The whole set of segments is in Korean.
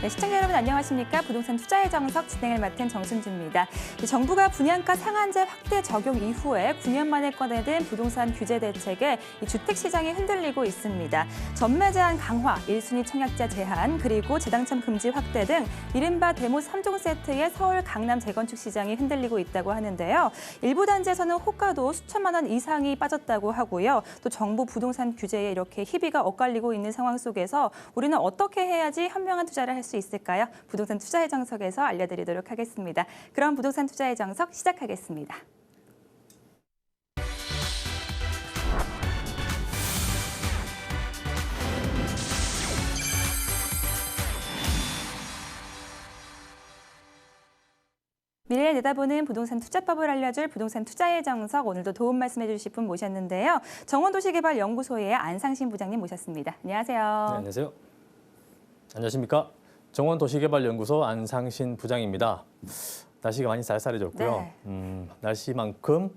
네, 시청자 여러분 안녕하십니까? 부동산 투자의 정석 진행을 맡은 정순주입니다. 이 정부가 분양가 상한제 확대 적용 이후에 9년 만에 꺼내든 부동산 규제 대책에 이 주택 시장이 흔들리고 있습니다. 전매 제한 강화, 1순위 청약자 제한, 그리고 재당첨 금지 확대 등 이른바 데모 3종 세트의 서울 강남 재건축 시장이 흔들리고 있다고 하는데요. 일부 단지에서는 호가도 수천만 원 이상이 빠졌다고 하고요. 또 정부 부동산 규제에 이렇게 희비가 엇갈리고 있는 상황 속에서 우리는 어떻게 해야지 현명한 투자를 할수 있을까요? 부동산 투자의 정석에서 알려드리도록 하겠습니다. 그럼 부동산 투자의 정석 시작하겠습니다. 미래를 내다보는 부동산 투자법을 알려줄 부동산 투자의 정석 오늘도 도움 말씀해 주실 분 모셨는데요. 정원도시개발연구소의 안상신 부장님 모셨습니다. 안녕하세요. 네, 안녕하세요. 안녕하십니까. 정원도시개발연구소 안상신 부장입니다. 날씨가 많이 쌀쌀해졌고요. 네. 음, 날씨만큼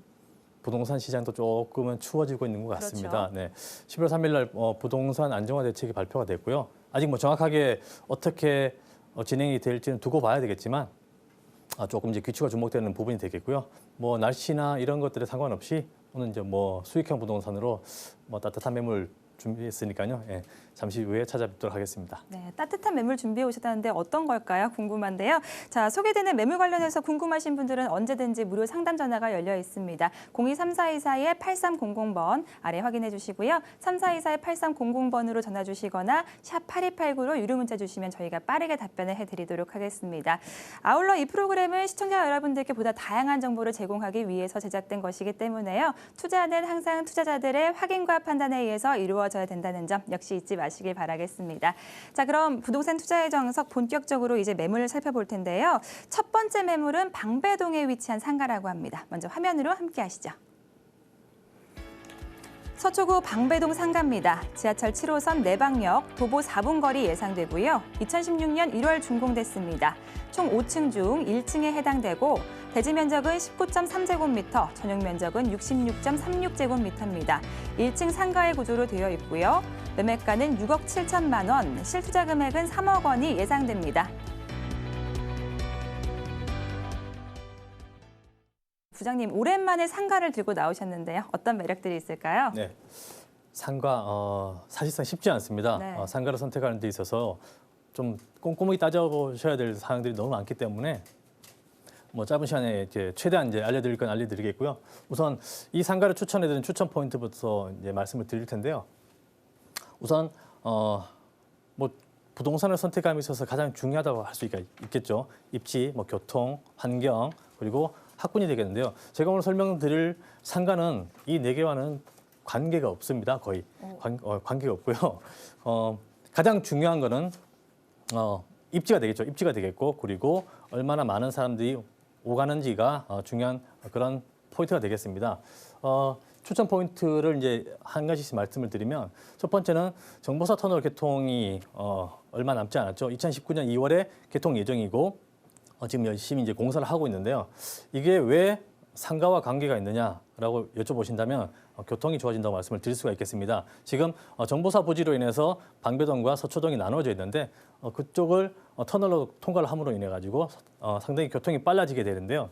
부동산 시장도 조금은 추워지고 있는 것 같습니다. 그렇죠. 네, 11월 3일 날 어, 부동산 안정화 대책이 발표가 됐고요. 아직 뭐 정확하게 어떻게 어, 진행이 될지는 두고 봐야 되겠지만 아, 조금 이제 귀추가 주목되는 부분이 되겠고요. 뭐 날씨나 이런 것들에 상관없이 오늘 이제 뭐 수익형 부동산으로 뭐 따뜻한 매물 준비했으니까요. 예, 잠시 후에 찾아뵙도록 하겠습니다. 네, 따뜻한 매물 준비해 오셨다는데 어떤 걸까요? 궁금한데요. 자, 소개되는 매물 관련해서 궁금하신 분들은 언제든지 무료 상담 전화가 열려 있습니다. 023424-8300번 아래 확인해 주시고요. 3424-8300번으로 전화 주시거나 샵 8289로 유료 문자 주시면 저희가 빠르게 답변을 해드리도록 하겠습니다. 아울러 이 프로그램은 시청자 여러분들께 보다 다양한 정보를 제공하기 위해서 제작된 것이기 때문에요. 투자는 항상 투자자들의 확인과 판단에 의해서 이루어져야 된다는 점 역시 잊지 마시 길 바라겠습니다. 자, 그럼 부동산 투자의 정석 본격적으로 이제 매물을 살펴볼 텐데요. 첫 번째 매물은 방배동에 위치한 상가라고 합니다. 먼저 화면으로 함께 하시죠. 서초구 방배동 상가입니다. 지하철 7호선 내방역 도보 4분 거리 예상되고요. 2016년 1월 준공됐습니다. 총 5층 중 1층에 해당되고 대지 면적은 19.3제곱미터, 전용 면적은 66.36제곱미터입니다. 1층 상가의 구조로 되어 있고요. 매매가는 6억 7천만 원, 실투자 금액은 3억 원이 예상됩니다. 부장님, 오랜만에 상가를 들고 나오셨는데요. 어떤 매력들이 있을까요? 네. 상가 어, 사실상 쉽지 않습니다. 네. 어, 상가를 선택하는 데 있어서 좀 꼼꼼히 따져보셔야 될 사항들이 너무 많기 때문에 뭐 짧은 시간에 이제 최대한 이제 알려드릴 건 알려드리겠고요. 우선 이 상가를 추천해드리는 추천 포인트부터 이제 말씀을 드릴 텐데요. 우선 어, 뭐 부동산을 선택함에 있어서 가장 중요하다고 할 수 있겠죠. 입지, 뭐 교통, 환경 그리고 학군이 되겠는데요. 제가 오늘 설명드릴 상가는 이 네 개와는 관계가 없습니다. 거의 관, 어, 관계가 없고요. 어, 가장 중요한 거는 어, 입지가 되겠죠. 입지가 되겠고 그리고 얼마나 많은 사람들이 오가는지가 어, 중요한 그런 포인트가 되겠습니다. 어, 추천 포인트를 이제 한 가지씩 말씀을 드리면 첫 번째는 정보사 터널 개통이 어, 얼마 남지 않았죠. 2019년 2월에 개통 예정이고 어, 지금 열심히 이제 공사를 하고 있는데요. 이게 왜 상가와 관계가 있느냐라고 여쭤보신다면 어, 교통이 좋아진다고 말씀을 드릴 수가 있겠습니다. 지금 어, 정보사 부지로 인해서 방배동과 서초동이 나눠져 있는데 어, 그쪽을 어, 터널로 통과를 함으로 인해 가지고 어, 상당히 교통이 빨라지게 되는데요.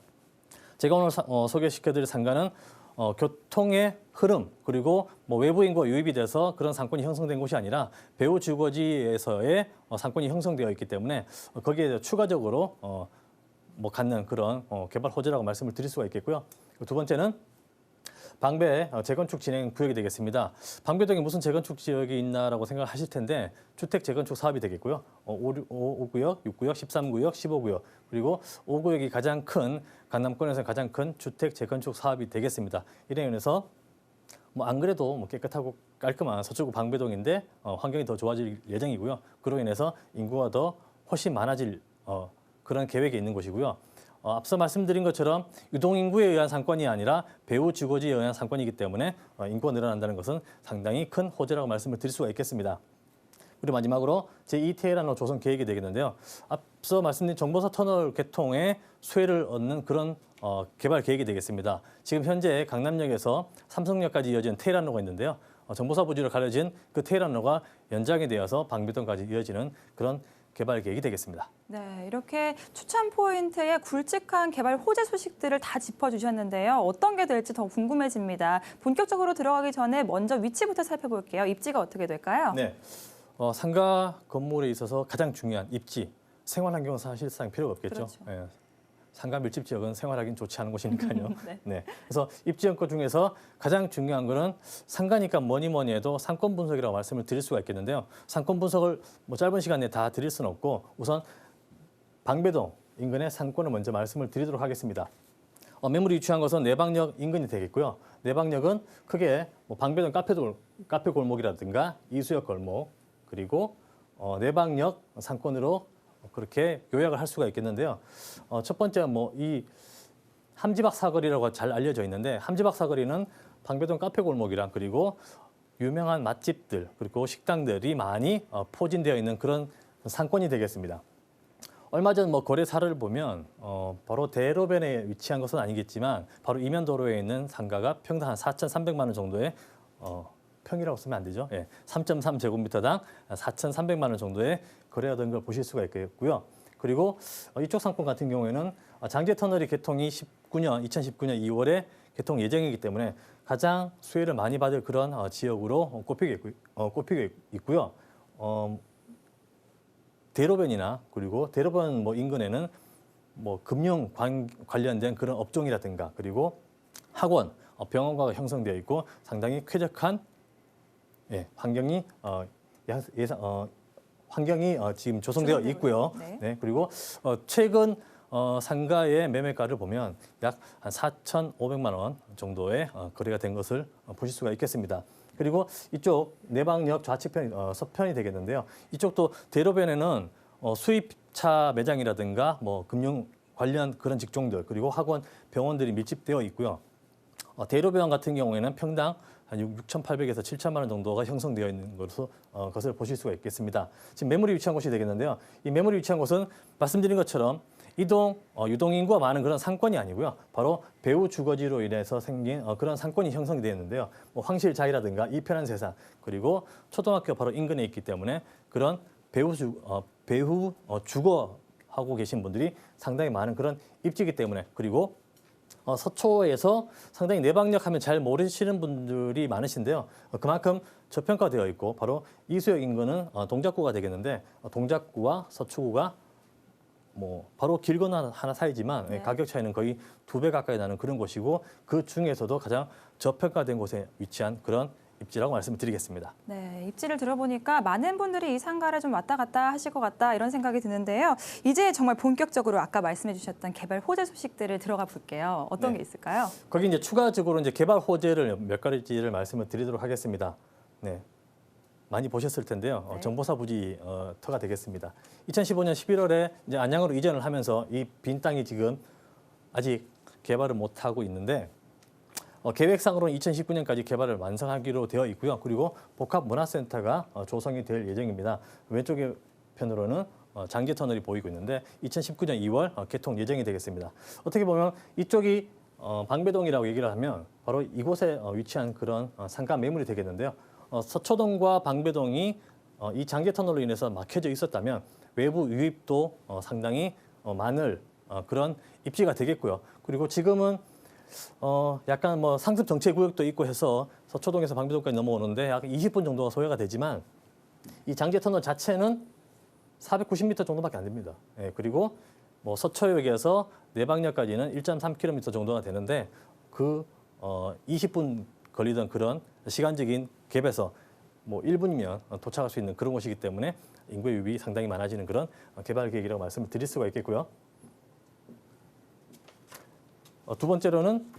제가 오늘 사- 어, 소개시켜드릴 상가는 어, 교통의 흐름 그리고 뭐 외부인과 유입이 돼서 그런 상권이 형성된 곳이 아니라 배후 주거지에서의 어, 상권이 형성되어 있기 때문에 어, 거기에 추가적으로 어, 뭐 갖는 그런 어, 개발 호재라고 말씀을 드릴 수가 있겠고요. 두 번째는 방배 어, 재건축 진행 구역이 되겠습니다. 방배동에 무슨 재건축 지역이 있나라고 생각하실 텐데 주택 재건축 사업이 되겠고요. 어, 5, 5구역, 6구역, 13구역, 15구역 그리고 5구역이 가장 큰 강남권에서 가장 큰 주택 재건축 사업이 되겠습니다. 이래 인해서 뭐 안 그래도 뭐 깨끗하고 깔끔한 서초구 방배동인데 어, 환경이 더 좋아질 예정이고요. 그로 인해서 인구가 더 훨씬 많아질 어, 그런 계획이 있는 곳이고요. 어, 앞서 말씀드린 것처럼 유동 인구에 의한 상권이 아니라 배후 주거지에 의한 상권이기 때문에 어, 인구가 늘어난다는 것은 상당히 큰 호재라고 말씀을 드릴 수가 있겠습니다. 그리고 마지막으로 제2테헤란로 조성 계획이 되겠는데요. 앞서 말씀드린 정보사 터널 개통에 수혜를 얻는 그런 어, 개발 계획이 되겠습니다. 지금 현재 강남역에서 삼성역까지 이어지는 테헤란로가 있는데요. 어, 정보사 부지로 가려진 그 테헤란로가 연장이 되어서 방배동까지 이어지는 그런 개발 계획이 되겠습니다. 네, 이렇게 추천 포인트의 굵직한 개발 호재 소식들을 다 짚어주셨는데요. 어떤 게 될지 더 궁금해집니다. 본격적으로 들어가기 전에 먼저 위치부터 살펴볼게요. 입지가 어떻게 될까요? 네, 어, 상가 건물에 있어서 가장 중요한 입지, 생활 환경은 사실상 필요가 없겠죠. 그렇죠. 예, 상가 밀집 지역은 생활하기는 좋지 않은 곳이니까요. 네. 네. 그래서 입지 연구 중에서 가장 중요한 거는 상가니까 뭐니 뭐니 해도 상권 분석이라고 말씀을 드릴 수가 있겠는데요. 상권 분석을 뭐 짧은 시간에 다 드릴 수는 없고 우선 방배동 인근의 상권을 먼저 말씀을 드리도록 하겠습니다. 어, 매물이 위치한 것은 내방역 인근이 되겠고요. 내방역은 크게 뭐 방배동 카페 돌, 카페 골목이라든가 이수역 골목 그리고 어, 내방역 상권으로 그렇게 요약을 할 수가 있겠는데요. 어, 첫 번째 뭐이 함지박 사거리라고 잘 알려져 있는데 함지박 사거리는 방배동 카페 골목이랑 그리고 유명한 맛집들 그리고 식당들이 많이 어, 포진되어 있는 그런 상권이 되겠습니다. 얼마 전 뭐 거래 사례를 보면 어, 바로 대로변에 위치한 것은 아니겠지만 바로 이면 도로에 있는 상가가 평당 한 4,300만 원 정도의 어, 평이라고 쓰면 안 되죠. 예, 3.3 제곱미터당 4,300만 원 정도의 거래하던 걸 보실 수가 있겠고요. 그리고 어, 이쪽 상권 같은 경우에는 어, 장제 터널이 개통이 19년 2019년 2월에 개통 예정이기 때문에 가장 수혜를 많이 받을 그런 어, 지역으로 어, 꼽히고 있고, 있고 요. 어, 대로변이나 그리고 대로변 뭐 인근에는 뭐 금융 관, 관련된 그런 업종이라든가 그리고 학원, 어, 병원과가 형성되어 있고 상당히 쾌적한 예, 환경이 어, 야- 예상 어, 환경이 어, 지금 조성되어 있고요. 있- 네. 네, 그리고 어, 최근 어, 상가의 매매가를 보면 약 한 4,500만 원 정도의 어, 거래가 된 것을 어, 보실 수가 있겠습니다. 그리고 이쪽 내방역 좌측편 어, 서편이 되겠는데요. 이쪽도 대로변에는 어, 수입차 매장이라든가 뭐 금융 관련 그런 직종들 그리고 학원, 병원들이 밀집되어 있고요. 어, 대로변 같은 경우에는 평당 한 6,800에서 7천만 원 정도가 형성되어 있는 것으로 어, 것을 보실 수가 있겠습니다. 지금 매물이 위치한 곳이 되겠는데요. 이 매물이 위치한 곳은 말씀드린 것처럼 이동 어, 유동 인구가 많은 그런 상권이 아니고요. 바로 배후 주거지로 인해서 생긴 어, 그런 상권이 형성이 되어 있는데요. 뭐 황실자이라든가 이편한 세상 그리고 초등학교 바로 인근에 있기 때문에 그런 배후 주 어, 배후 어, 주거 하고 계신 분들이 상당히 많은 그런 입지이기 때문에 그리고 어, 서초에서 상당히 내방역 하면 잘 모르시는 분들이 많으신데요. 어, 그만큼 저평가되어 있고 바로 이수역 인근은 어, 동작구가 되겠는데 어, 동작구와 서초구가 뭐 바로 길 건너 하나 사이지만 예, 네. 가격 차이는 거의 두 배 가까이 나는 그런 곳이고 그 중에서도 가장 저평가된 곳에 위치한 그런 입지라고 말씀을 드리겠습니다. 네, 입지를 들어보니까 많은 분들이 이 상가를 좀 왔다 갔다 하실 것 같다 이런 생각이 드는데요. 이제 정말 본격적으로 아까 말씀해 주셨던 개발 호재 소식들을 들어가 볼게요. 어떤 네. 게 있을까요? 거기 이제 추가적으로 이제 개발 호재를 몇 가지를 말씀을 드리도록 하겠습니다. 네. 많이 보셨을 텐데요. 어, 네. 정보사 부지 어, 터가 되겠습니다. 2015년 11월에 이제 안양으로 이전을 하면서 이 빈 땅이 지금 아직 개발을 못 하고 있는데 어, 계획상으로는 2019년까지 개발을 완성하기로 되어 있고요. 그리고 복합 문화센터가 어, 조성이 될 예정입니다. 왼쪽에 편으로는 어, 장제 터널이 보이고 있는데 2019년 2월 어, 개통 예정이 되겠습니다. 어떻게 보면 이쪽이 어, 방배동이라고 얘기를 하면 바로 이곳에 어, 위치한 그런 어, 상가 매물이 되겠는데요. 어, 서초동과 방배동이 어, 이 장제 터널로 인해서 막혀져 있었다면 외부 유입도 어, 상당히 어, 많을 어, 그런 입지가 되겠고요. 그리고 지금은 어 약간 뭐 상습 정체 구역도 있고 해서 서초동에서 방배동까지 넘어오는데 약 20분 정도가 소요가 되지만 이 장제 터널 자체는 490m 정도밖에 안 됩니다. 예, 그리고 뭐 서초역에서 내방역까지는 1.3km 정도가 되는데 그 어, 20분 걸리던 그런 시간적인 갭에서 뭐 1분이면 도착할 수 있는 그런 곳이기 때문에 인구 유입이 상당히 많아지는 그런 어, 개발 계획이라고 말씀을 드릴 수가 있겠고요. 어, 두 번째로는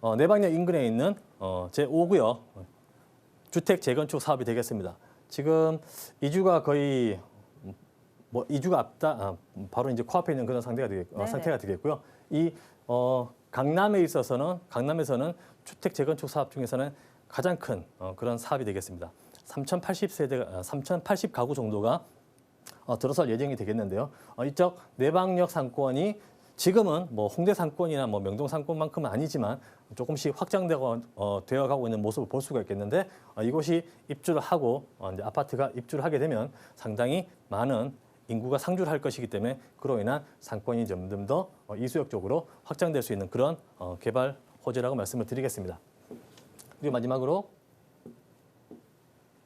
어, 내방역 인근에 있는 어, 제5구역 주택 재건축 사업이 되겠습니다. 지금 이주가 거의 음, 뭐 이주가 앞다 아, 바로 이제 코앞에 있는 그런 상태가 되겠, 어. 상태가 되겠고요. 이 어, 강남에 있어서는 강남에서는 주택 재건축 사업 중에서는 가장 큰 어, 그런 사업이 되겠습니다. 3,080세대, 3,080 가구 정도가 어, 들어설 예정이 되겠는데요. 어, 이쪽 내방역 상권이 지금은 뭐 홍대 상권이나 뭐 명동 상권만큼은 아니지만 조금씩 확장되고 어, 되어가고 있는 모습을 볼 수가 있겠는데 어, 이곳이 입주를 하고 어, 이제 아파트가 입주를 하게 되면 상당히 많은 인구가 상주를 할 것이기 때문에 그로 인한 상권이 점점 더 어, 이수역 쪽으로 확장될 수 있는 그런 어, 개발 호재라고 말씀을 드리겠습니다. 그리고 마지막으로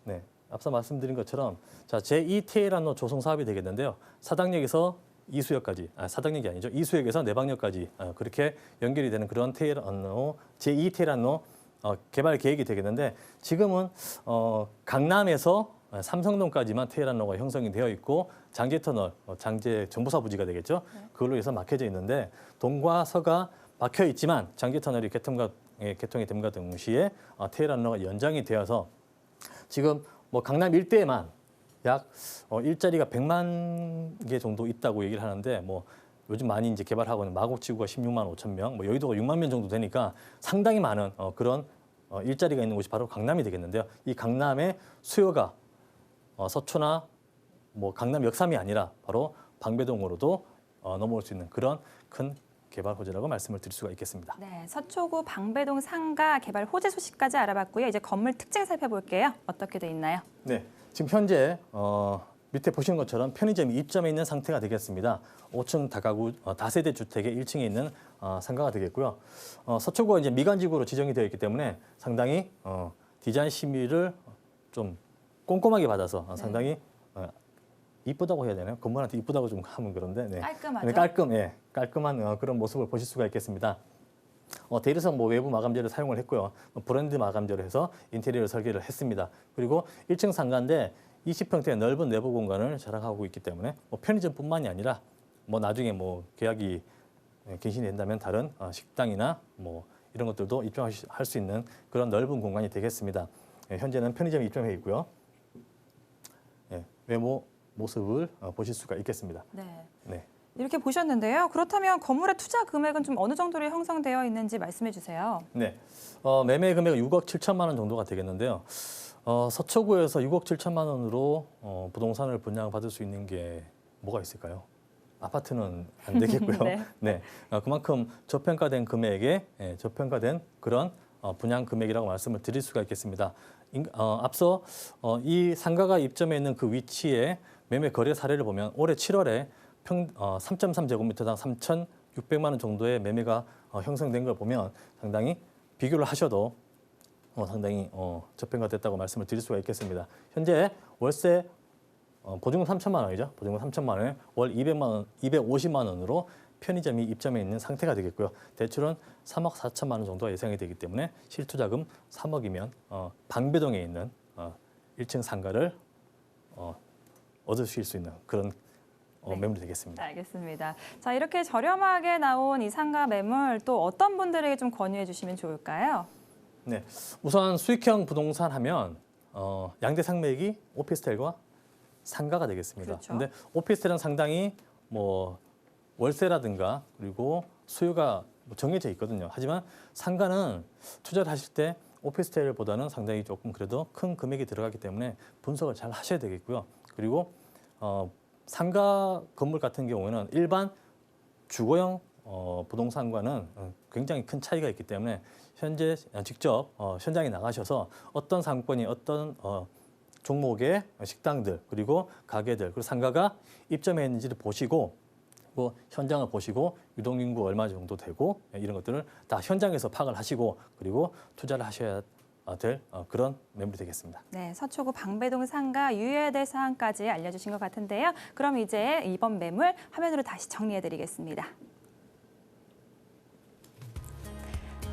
네, 앞서 말씀드린 것처럼 자 제2 테헤란로 조성 사업이 되겠는데요. 사당역에서 이수역까지, 아, 사당역이 아니죠. 이수역에서 내방역까지 어, 그렇게 연결이 되는 그런 테헤란로 제2 테헤란로 어, 개발 계획이 되겠는데 지금은 어, 강남에서 삼성동까지만 테헤란로가 형성이 되어 있고 장제 터널, 어, 장제 정보사 부지가 되겠죠. 그걸로 해서 막혀져 있는데 동과 서가 막혀 있지만 장제 터널이 개통과 예, 개통이 됨과 동시에 어, 테헤란로가 연장이 되어서 지금 뭐 강남 일대에만 약 어, 일자리가 100만 개 정도 있다고 얘기를 하는데 뭐 요즘 많이 이제 개발하고 있는 마곡지구가 16만 5천 명, 뭐 여의도가 6만 명 정도 되니까 상당히 많은 어, 그런 어, 일자리가 있는 곳이 바로 강남이 되겠는데요. 이 강남의 수요가 어, 서초나 뭐 강남 역삼이 아니라 바로 방배동으로도 어, 넘어올 수 있는 그런 큰 개발 호재라고 말씀을 드릴 수가 있겠습니다. 네, 서초구 방배동 상가 개발 호재 소식까지 알아봤고요. 이제 건물 특징 살펴볼게요. 어떻게 돼 있나요? 네, 지금 현재 어, 밑에 보시는 것처럼 편의점이 입점해 있는 상태가 되겠습니다. 5층 다가구 어, 다세대 주택의 1층에 있는 어, 상가가 되겠고요. 어, 서초구가 이제 미관지구로 지정이 되어 있기 때문에 상당히 어, 디자인 심의를 좀 꼼꼼하게 받아서 어, 상당히 어, 이쁘다고 해야 되나요? 건물한테 이쁘다고 좀 하면 그런데 네. 깔끔하죠? 네, 깔끔, 예, 깔끔한 어, 그런 모습을 보실 수가 있겠습니다. 어, 대리석 뭐 외부 마감재를 사용을 했고요. 뭐 브랜드 마감재로 해서 인테리어 설계를 했습니다. 그리고 1층 상가인데 20평대의 넓은 내부 공간을 자랑하고 있기 때문에 뭐 편의점뿐만이 아니라 뭐 나중에 뭐 계약이 예, 갱신이 된다면 다른 어, 식당이나 뭐 이런 것들도 입점할 수 있는 그런 넓은 공간이 되겠습니다. 예, 현재는 편의점이 입점해 있고요. 예, 외모 모습을 어, 보실 수가 있겠습니다. 네. 네. 이렇게 보셨는데요. 그렇다면 건물의 투자 금액은 좀 어느 정도로 형성되어 있는지 말씀해 주세요. 네. 어, 매매 금액은 6억 7천만 원 정도가 되겠는데요. 어, 서초구에서 6억 7천만 원으로 어, 부동산을 분양받을 수 있는 게 뭐가 있을까요? 아파트는 안 되겠고요. 네. 네. 어, 그만큼 저평가된 금액에 예, 저평가된 그런 어, 분양 금액이라고 말씀을 드릴 수가 있겠습니다. 인- 어, 앞서 어, 이 상가가 입점해 있는 그 위치에 매매 거래 사례를 보면 올해 7월에 평, 어, 3.3제곱미터당 3,600만 원 정도의 매매가 어, 형성된 걸 보면 상당히 비교를 하셔도 어, 상당히 어, 저평가됐다고 말씀을 드릴 수가 있겠습니다. 현재 월세 어, 보증금 3천만 원이죠. 보증금 3천만 원에 월 200만 원, 250만 원으로 편의점이 입점해 있는 상태가 되겠고요. 대출은 3억 4천만 원 정도가 예상이 되기 때문에 실투자금 3억이면 어, 방배동에 있는 어, 1층 상가를 어, 얻으실 수 있는 그런 어, 네. 매물이 되겠습니다. 알겠습니다. 자, 이렇게 저렴하게 나온 이 상가 매물 또 어떤 분들에게 좀 권유해 주시면 좋을까요? 네, 우선 수익형 부동산 하면 어, 양대 상맥이 오피스텔과 상가가 되겠습니다. 그렇죠. 근데 오피스텔은 상당히 뭐 월세라든가 그리고 수요가 뭐 정해져 있거든요. 하지만 상가는 투자를 하실 때 오피스텔보다는 상당히 조금 그래도 큰 금액이 들어가기 때문에 분석을 잘 하셔야 되겠고요. 그리고 어, 상가 건물 같은 경우에는 일반 주거형 어, 부동산과는 어, 굉장히 큰 차이가 있기 때문에 현재 직접 어, 현장에 나가셔서 어떤 상권이 어떤 어, 종목의 식당들 그리고 가게들 그리고 상가가 입점해 있는지를 보시고 뭐 현장을 보시고 유동인구 얼마 정도 되고 예, 이런 것들을 다 현장에서 파악을 하시고 그리고 투자를 하셔야 될 어, 그런 매물이 되겠습니다. 네, 서초구 방배동 상가 유예될 사항까지 알려주신 것 같은데요. 그럼 이제 이번 매물 화면으로 다시 정리해 드리겠습니다.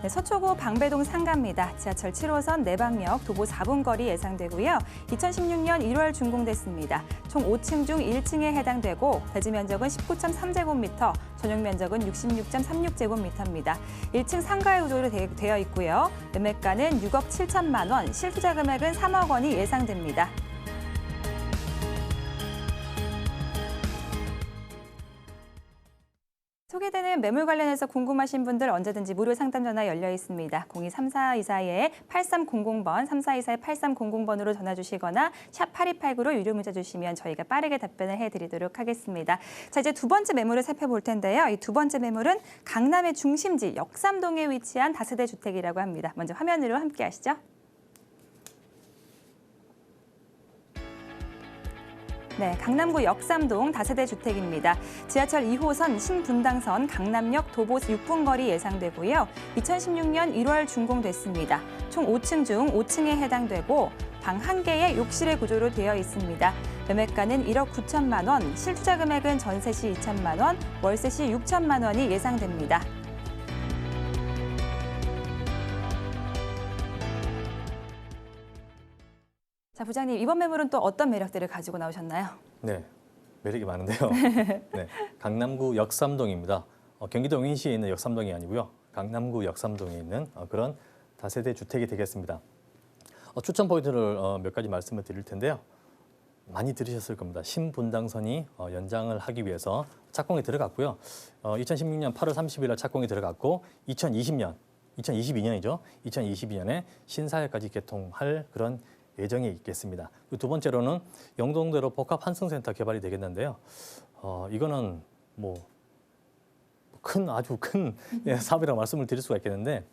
네, 서초구 방배동 상가입니다. 지하철 7호선 내방역 도보 4분 거리 예상되고요. 2016년 1월 준공됐습니다. 총 5층 중 1층에 해당되고 대지 면적은 19.3제곱미터, 전용 면적은 66.36제곱미터입니다. 1층 상가의 구조로 되- 되어 있고요. 매매가는 6억 7천만 원, 실투자 금액은 3억 원이 예상됩니다. 소개되는 매물 관련해서 궁금하신 분들 언제든지 무료 상담 전화 열려 있습니다. 023424에 8300번, 3424에 8300번으로 전화 주시거나 샵 8289로 유료 문자 주시면 저희가 빠르게 답변을 해드리도록 하겠습니다. 자 이제 두 번째 매물을 살펴볼 텐데요. 이 두 번째 매물은 강남의 중심지 역삼동에 위치한 다세대 주택이라고 합니다. 먼저 화면으로 함께 하시죠. 네, 강남구 역삼동 다세대 주택입니다. 지하철 2호선 신분당선 강남역 도보 6분 거리 예상되고요. 2016년 1월 준공됐습니다. 총 5층 중 5층에 해당되고 방 한개의 욕실의 구조로 되어 있습니다. 매매가는 1억 9천만 원, 실투자 금액은 전세 시 2천만 원, 월세 시 6천만 원이 예상됩니다. 자, 부장님, 이번 매물은 또 어떤 매력들을 가지고 나오셨나요? 네, 매력이 많은데요. 네, 강남구 역삼동입니다. 어, 경기도 용인시에 있는 역삼동이 아니고요. 강남구 역삼동에 있는 어, 그런 다세대 주택이 되겠습니다. 어, 추천 포인트를 어, 몇 가지 말씀을 드릴 텐데요. 많이 들으셨을 겁니다. 신분당선이 어, 연장을 하기 위해서 착공에 들어갔고요. 어, 2016년 8월 30일 날 착공이 들어갔고 2020년, 2022년이죠. 2022년에 신사역까지 개통할 그런 예정이 있겠습니다. 그두 번째로는 영동대로 복합 환승센터 개발이 되겠는데요. 어, 이거는 뭐 큰 아주 큰 예, 사업이라고 말씀을 드릴 수가 있겠는데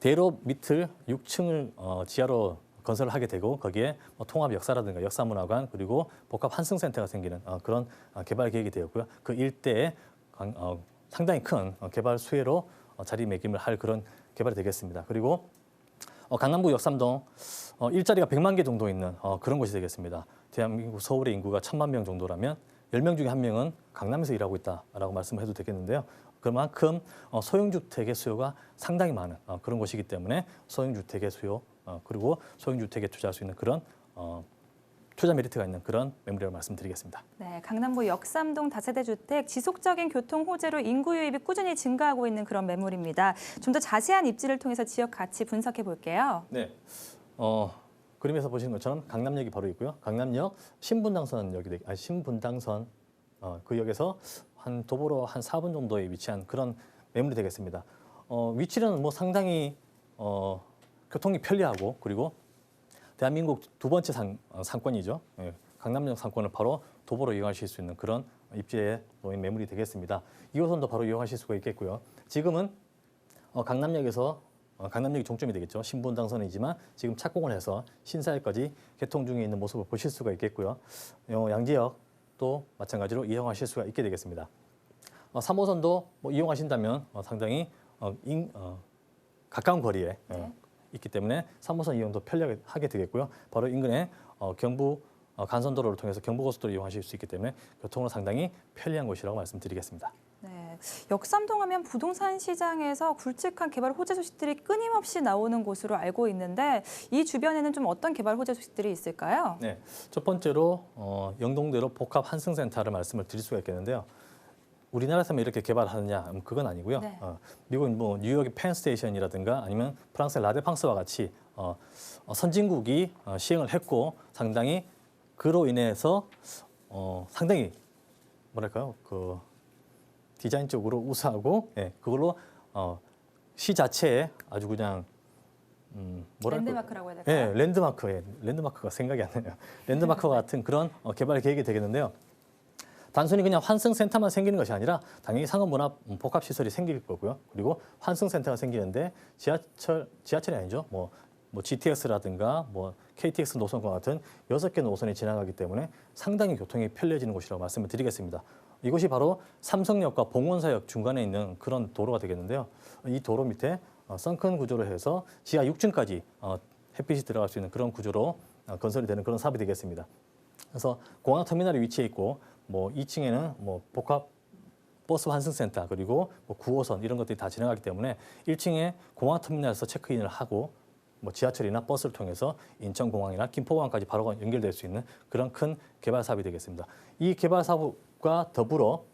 대로 밑을 6층을 어, 지하로 건설을 하게 되고 거기에 뭐 통합 역사라든가 역사문화관 그리고 복합 환승센터가 생기는 어, 그런 어, 개발 계획이 되었고요. 그 일대에 강- 어, 상당히 큰 어, 개발 수혜로 어, 자리매김을 할 그런 개발이 되겠습니다. 그리고 어, 강남구 역삼동 어, 일자리가 100만 개 정도 있는 어, 그런 곳이 되겠습니다. 대한민국 서울의 인구가 1000만 명 정도라면 10명 중에 한 명은 강남에서 일하고 있다라고 말씀해도 되겠는데요. 그만큼 어, 소형주택의 수요가 상당히 많은 어, 그런 곳이기 때문에 소형주택의 수요 어, 그리고 소형주택에 투자할 수 있는 그런 어, 투자 메리트가 있는 그런 매물이라고 말씀드리겠습니다. 네, 강남구 역삼동 다세대 주택 지속적인 교통 호재로 인구 유입이 꾸준히 증가하고 있는 그런 매물입니다. 좀 더 자세한 입지를 통해서 지역 가치 분석해 볼게요. 네. 어, 그림에서 보시는 것처럼 강남역이 바로 있고요. 강남역 신분당선 역이 되, 아, 신분당선 어, 그 역에서 한 도보로 한 4분 정도에 위치한 그런 매물이 되겠습니다. 어, 위치는 뭐 상당히 어, 교통이 편리하고 그리고 대한민국 두 번째 상, 어, 상권이죠. 예, 강남역 상권을 바로 도보로 이용하실 수 있는 그런 입지에 놓인 매물이 되겠습니다. 2호선도 바로 이용하실 수가 있겠고요. 지금은 어, 강남역에서 어, 강남역이 종점이 되겠죠. 신분당선이지만 지금 착공을 해서 신사역까지 개통 중에 있는 모습을 보실 수가 있겠고요. 어, 양지역도 마찬가지로 이용하실 수가 있게 되겠습니다. 어, 3호선도 뭐 이용하신다면 어, 상당히 어, 인, 어, 가까운 거리에 어, 네. 있기 때문에 3호선 이용도 편리하게 되겠고요. 바로 인근에 어, 경부 어, 간선도로를 통해서 경부고속도로 이용하실 수 있기 때문에 교통으로 상당히 편리한 곳이라고 말씀드리겠습니다. 네, 역삼동 하면 부동산 시장에서 굵직한 개발 호재 소식들이 끊임없이 나오는 곳으로 알고 있는데 이 주변에는 좀 어떤 개발 호재 소식들이 있을까요? 네, 첫 번째로 어, 영동대로 복합 환승센터를 말씀을 드릴 수가 있겠는데요. 우리나라에서만 이렇게 개발하느냐? 음, 그건 아니고요. 네. 어, 미국 뭐 뉴욕의 펜스테이션이라든가 아니면 프랑스의 라데팡스와 같이 어, 어, 선진국이 어, 시행을 했고 상당히 그로 인해서 어, 상당히 뭐랄까요? 그 디자인적으로 우수하고 예, 그걸로 어, 시 자체에 아주 그냥 음, 뭐랄까 랜드마크라고 해야 될까요? 예, 랜드마크, 예, 랜드마크가 생각이 안 나요. 랜드마크와 같은 그런 어, 개발 계획이 되겠는데요. 단순히 그냥 환승센터만 생기는 것이 아니라 당연히 상업문화 음, 복합시설이 생길 거고요. 그리고 환승센터가 생기는데 지하철, 지하철이 아니죠. 뭐, 뭐 GTX라든가 뭐 KTX 노선과 같은 여섯 개 노선이 지나가기 때문에 상당히 교통이 편리해지는 곳이라고 말씀을 드리겠습니다. 이곳이 바로 삼성역과 봉원사역 중간에 있는 그런 도로가 되겠는데요. 이 도로 밑에 어, 썬큰 구조로 해서 지하 6층까지 어, 햇빛이 들어갈 수 있는 그런 구조로 어, 건설이 되는 그런 사업이 되겠습니다. 그래서 공항 터미널에 위치해 있고 뭐 2층에는 뭐 복합 버스 환승센터 그리고 뭐 9호선 이런 것들이 다 진행하기 때문에 1층에 공항 터미널에서 체크인을 하고 뭐 지하철이나 버스를 통해서 인천공항이나 김포공항까지 바로 연결될 수 있는 그런 큰 개발 사업이 되겠습니다. 이 개발 사업과 더불어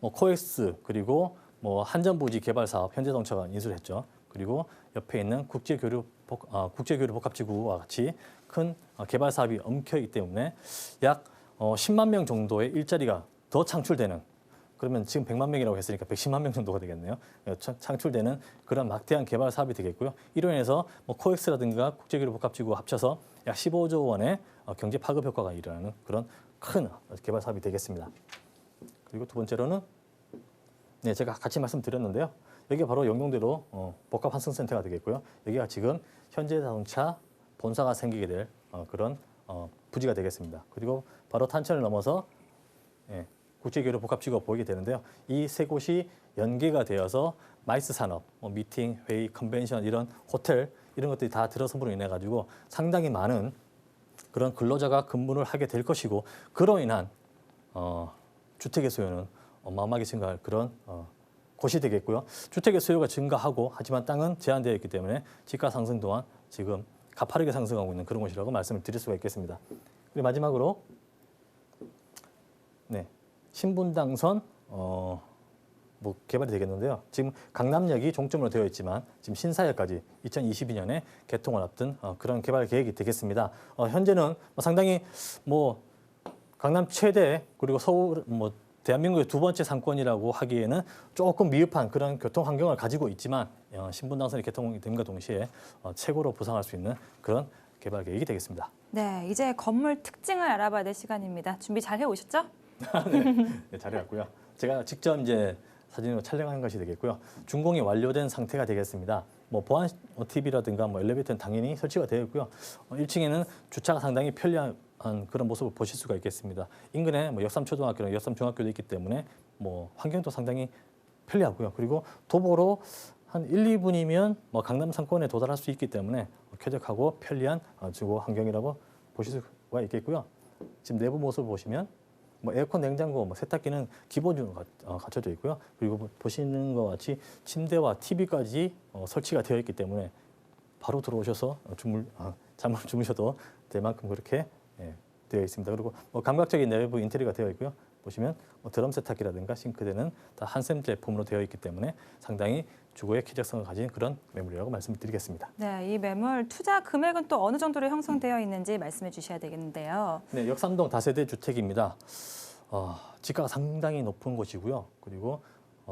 뭐 코엑스 그리고 뭐 한전부지 개발 사업 현대자동차가 인수를 했죠. 그리고 옆에 있는 국제교류 복, 어, 국제교류 복합지구와 같이 큰 어, 개발 사업이 엉켜 있기 때문에 약 어, 10만 명 정도의 일자리가 더 창출되는 그러면 지금 100만 명이라고 했으니까 110만 명 정도가 되겠네요. 어, 차- 창출되는 그런 막대한 개발 사업이 되겠고요. 이로 인해서 뭐 코엑스라든가 국제교류 복합지구 합쳐서 약 15조 원의 어, 경제 파급 효과가 일어나는 그런 큰 개발 사업이 되겠습니다. 그리고 두 번째로는 네, 제가 같이 말씀드렸는데요. 여기가 바로 영동대로 어, 복합 환승센터가 되겠고요. 여기가 지금 현대자동차 본사가 생기게 될 어, 그런 어, 부지가 되겠습니다. 그리고 바로 탄천을 넘어서 예, 국제교류 복합지구가 보이게 되는데요. 이 세 곳이 연계가 되어서 마이스 산업, 뭐 미팅, 회의, 컨벤션 이런 호텔 이런 것들이 다 들어섬으로 인해 가지고 상당히 많은 그런 근로자가 근무를 하게 될 것이고 그로 인한 어, 주택의 수요는 어마어마하게 증가할 그런 어, 곳이 되겠고요. 주택의 수요가 증가하고 하지만 땅은 제한되어 있기 때문에 지가 상승 또한 지금 가파르게 상승하고 있는 그런 곳이라고 말씀을 드릴 수가 있겠습니다. 그리고 마지막으로 네 신분당선 어, 뭐 개발이 되겠는데요. 지금 강남역이 종점으로 되어 있지만 지금 신사역까지 2022년에 개통을 앞둔 어, 그런 개발 계획이 되겠습니다. 어, 현재는 뭐 상당히 뭐 강남 최대 그리고 서울 뭐 대한민국의 두 번째 상권이라고 하기에는 조금 미흡한 그런 교통 환경을 가지고 있지만 어, 신분 당선이 개통이 됨과 동시에 어, 최고로 부상할 수 있는 그런 개발 계획이 되겠습니다. 네, 이제 건물 특징을 알아봐야 될 시간입니다. 준비 잘 해오셨죠? 네, 잘해왔고요. 제가 직접 이제 사진으로 촬영한 것이 되겠고요. 준공이 완료된 상태가 되겠습니다. 뭐 보안 TV라든가 뭐 엘리베이터는 당연히 설치가 되어 있고요. 어, 1층에는 주차가 상당히 편리한 그런 모습을 보실 수가 있겠습니다. 인근에 뭐 역삼초등학교나 역삼중학교도 있기 때문에 뭐 환경도 상당히 편리하고요. 그리고 도보로 한 1, 2분이면 뭐 강남 상권에 도달할 수 있기 때문에 쾌적하고 편리한 어, 주거 환경이라고 보실 수가 있겠고요. 지금 내부 모습을 보시면 뭐 에어컨, 냉장고, 뭐 세탁기는 기본적으로 가- 어, 갖춰져 있고요. 그리고 보- 보시는 것 같이 침대와 TV까지 어, 설치가 되어 있기 때문에 바로 들어오셔서 어, 주물 아, 잠을 주무셔도 될 만큼 그렇게 예, 되어 있습니다. 그리고 뭐 감각적인 내부 인테리어가 되어 있고요. 보시면 뭐 드럼 세탁기라든가 싱크대는 다 한샘 제품으로 되어 있기 때문에 상당히 주거의 쾌적성을 가진 그런 매물이라고 말씀드리겠습니다. 네, 이 매물 투자 금액은 또 어느 정도로 형성되어 있는지 말씀해 주셔야 되겠는데요. 네, 역삼동 다세대 주택입니다. 어, 지가가 상당히 높은 곳이고요. 그리고 어,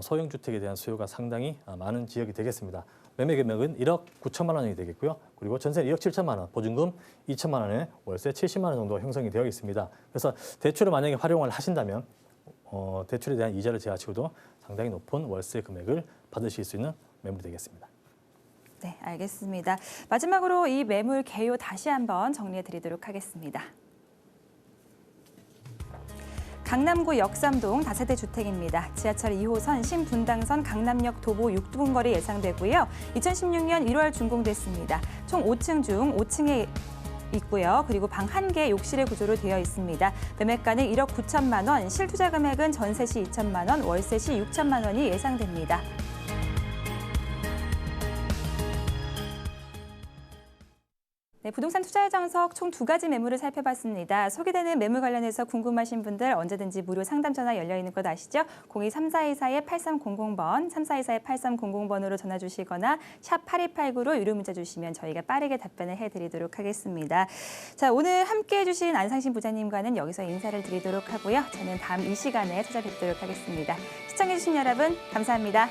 소형 주택에 대한 수요가 상당히 아, 많은 지역이 되겠습니다. 매매 금액은 1억 9천만 원이 되겠고요. 그리고 전세 2억 7천만 원, 보증금 2천만 원에 월세 70만 원 정도 형성이 되어 있습니다. 그래서 대출을 만약에 활용을 하신다면 어, 대출에 대한 이자를 제하치고도 상당히 높은 월세 금액을 받으실 수 있는 매물이 되겠습니다. 네, 알겠습니다. 마지막으로 이 매물 개요 다시 한번 정리해 드리도록 하겠습니다. 강남구 역삼동 다세대 주택입니다. 지하철 2호선 신분당선 강남역 도보 6분 거리 예상되고요. 2016년 1월 준공됐습니다. 총 5층 중 5층에 있고요. 그리고 방 한 개 욕실의 구조로 되어 있습니다. 매매가는 1억 9천만 원, 실투자 금액은 전세 시 2천만 원, 월세 시 6천만 원이 예상됩니다. 부동산 투자의 정석 총 두 가지 매물을 살펴봤습니다. 소개되는 매물 관련해서 궁금하신 분들 언제든지 무료 상담 전화 열려 있는 것 아시죠? 02-3424-8300번, 3424-8300번으로 전화 주시거나 샵 8289로 유료 문자 주시면 저희가 빠르게 답변을 해드리도록 하겠습니다. 자, 오늘 함께해 주신 안상신 부장님과는 여기서 인사를 드리도록 하고요. 저는 다음 이 시간에 찾아뵙도록 하겠습니다. 시청해 주신 여러분 감사합니다.